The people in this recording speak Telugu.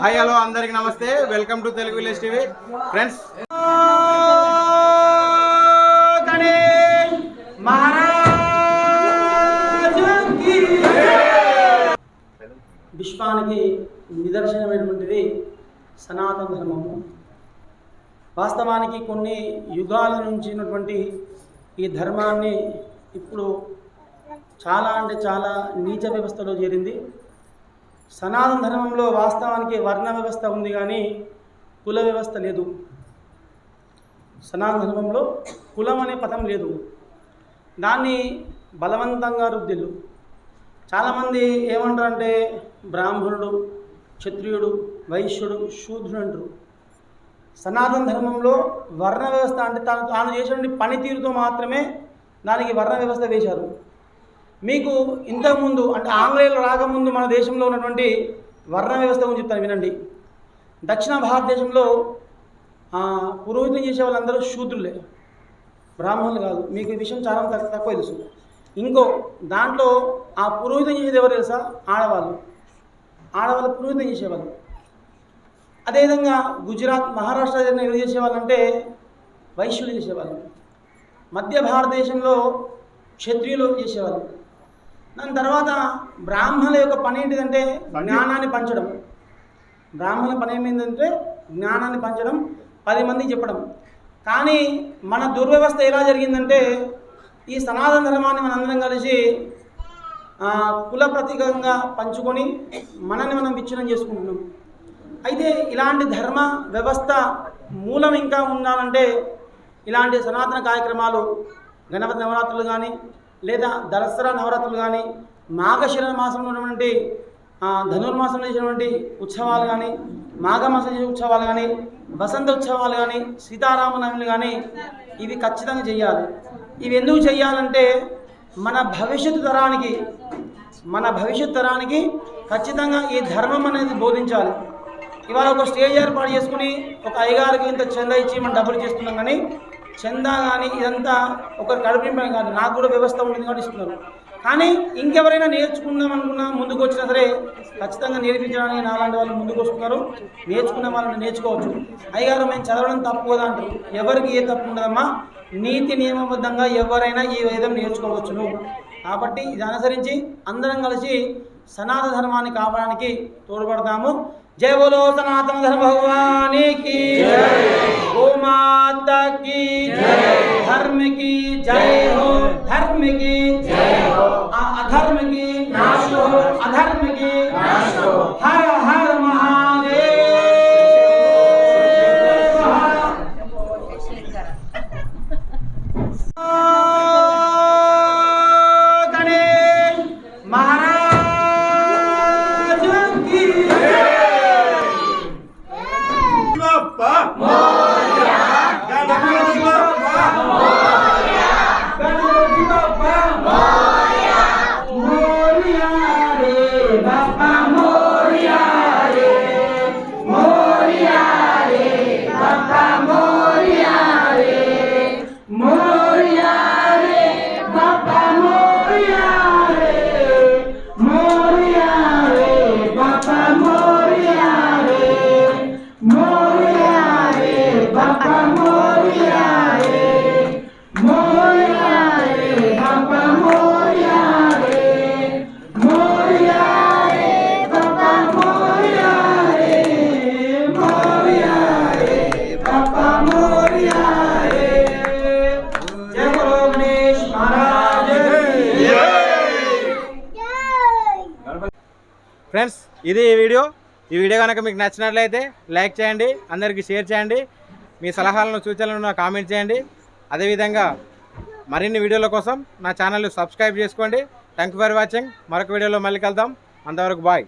హాయ్ హలో అందరికి నమస్తే. Welcome to Telugu village TV. Friends విశ్వానికి నిదర్శనమైనటువంటిది సనాతన ధర్మము. వాస్తవానికి కొన్ని యుగాల నుంచి ఉన్నటువంటి ఈ ధర్మాన్ని ఇప్పుడు చాలా అంటే చాలా నీచ వ్యవస్థలో చేరింది. సనాతన ధర్మంలో వాస్తవానికి వర్ణ వ్యవస్థ ఉంది కానీ కుల వ్యవస్థ లేదు. సనాతన ధర్మంలో కులం అనే పదం లేదు. దాన్ని బలవంతంగా రుద్దిల్లు. చాలామంది ఏమంటారంటే బ్రాహ్మణుడు క్షత్రియుడు వైశ్యుడు శూద్రుడు అంటారు. సనాతన ధర్మంలో వర్ణ వ్యవస్థ అంటే తాను తాను చేసినటువంటి పనితీరుతో మాత్రమే దానికి వర్ణ వ్యవస్థ వేశారు. మీకు ఇంతకుముందు అంటే ఆంగ్లేయులు రాకముందు మన దేశంలో ఉన్నటువంటి వర్ణ వ్యవస్థ గురించి చెప్తాను వినండి. దక్షిణ భారతదేశంలో పురోహితం చేసే వాళ్ళందరూ శూద్రులే. బ్రాహ్మణులు కాదు. మీకు ఈ విషయం చాలా తక్కువ తక్కువ తెలుసు. ఇంకో దాంట్లో ఆ పురోహితం చేసేది ఎవరు తెలుసా? ఆడవాళ్ళు. ఆడవాళ్ళు పురోహితం చేసేవాళ్ళు. అదేవిధంగా గుజరాత్ మహారాష్ట్ర ఏదైనా ఎవరు చేసేవాళ్ళంటే వైశ్యులు చేసేవాళ్ళు. మధ్య భారతదేశంలో క్షత్రియులు చేసేవాళ్ళు. దాని తర్వాత బ్రాహ్మణుల యొక్క పని ఏంటిదంటే జ్ఞానాన్ని పంచడం. బ్రాహ్మణుల పని ఏమైందంటే జ్ఞానాన్ని పంచడం పది మందికి చెప్పడం. కానీ మన దుర్వ్యవస్థ ఎలా జరిగిందంటే ఈ సనాతన ధర్మాన్ని మనందరం కలిసి కుల ప్రతీకంగా పంచుకొని మనల్ని మనం విచ్ఛిన్నం చేసుకుంటున్నాం. అయితే ఇలాంటి ధర్మ వ్యవస్థ మూలం ఇంకా ఉండాలంటే ఇలాంటి సనాతన కార్యక్రమాలు గణపతి నవరాత్రులు కానీ లేదా దసరా నవరాత్రులు కానీ మాఘశిర మాసంలో ఉన్నటువంటి ధనుర్మాసంలో చేసినటువంటి ఉత్సవాలు కానీ మాఘమాసం చేసే ఉత్సవాలు కానీ వసంత ఉత్సవాలు కానీ సీతారామనవములు కానీ ఇవి ఖచ్చితంగా చేయాలి. ఇవి ఎందుకు చేయాలంటే మన భవిష్యత్తు తరానికి మన భవిష్యత్ తరానికి ఖచ్చితంగా ఈ ధర్మం అనేది బోధించాలి. ఇవాళ ఒక స్టేజ్ ఏర్పాటు చేసుకుని ఒక అయ్యగారికి ఇంత చందా ఇచ్చి మనం డబ్బులు చేస్తున్నాం కానీ చందా కానీ ఇదంతా ఒక కడుపునింపని కాదు. నాకు కూడా వ్యవస్థ ఉంటుంది కాబట్టి ఇస్తున్నారు. కానీ ఇంకెవరైనా నేర్చుకుందాం అనుకున్నా ముందుకు వచ్చినా సరే ఖచ్చితంగా నేర్పించడానికి నాలాంటి వాళ్ళు ముందుకు వస్తున్నారు. నేర్చుకునే వాళ్ళని నేర్చుకోవచ్చు. అయ్యగారు మేము చదవడం తప్పు కదా అంటారు. ఎవరికి ఏ తప్పు ఉండదమ్మా? నీతి నియమబద్ధంగా ఎవరైనా ఈ వేదం నేర్చుకోవచ్చును. కాబట్టి ఇది అనుసరించి అందరం కలిసి సనాతన ధర్మాన్ని కాపాడడానికి తోడ్పడతాము. జయ బోలో సనాతన ధర్మ భగవానికి की जय हो। अधर्म की नाश हो। अधर्म की नाश हो। हर ఫ్రెండ్స్ ఇది ఈ వీడియో. ఈ వీడియో కనుక మీకు నచ్చినట్లయితే లైక్ చేయండి అందరికీ షేర్ చేయండి. మీ సలహాలను సూచనలను నాకు కామెంట్ చేయండి. అదేవిధంగా మరిన్ని వీడియోల కోసం నా ఛానల్ సబ్స్క్రైబ్ చేసుకోండి. థ్యాంక్ ఫర్ వాచింగ్ మరొక వీడియోలో మళ్ళీ కలుద్దాం. అంతవరకు బాయ్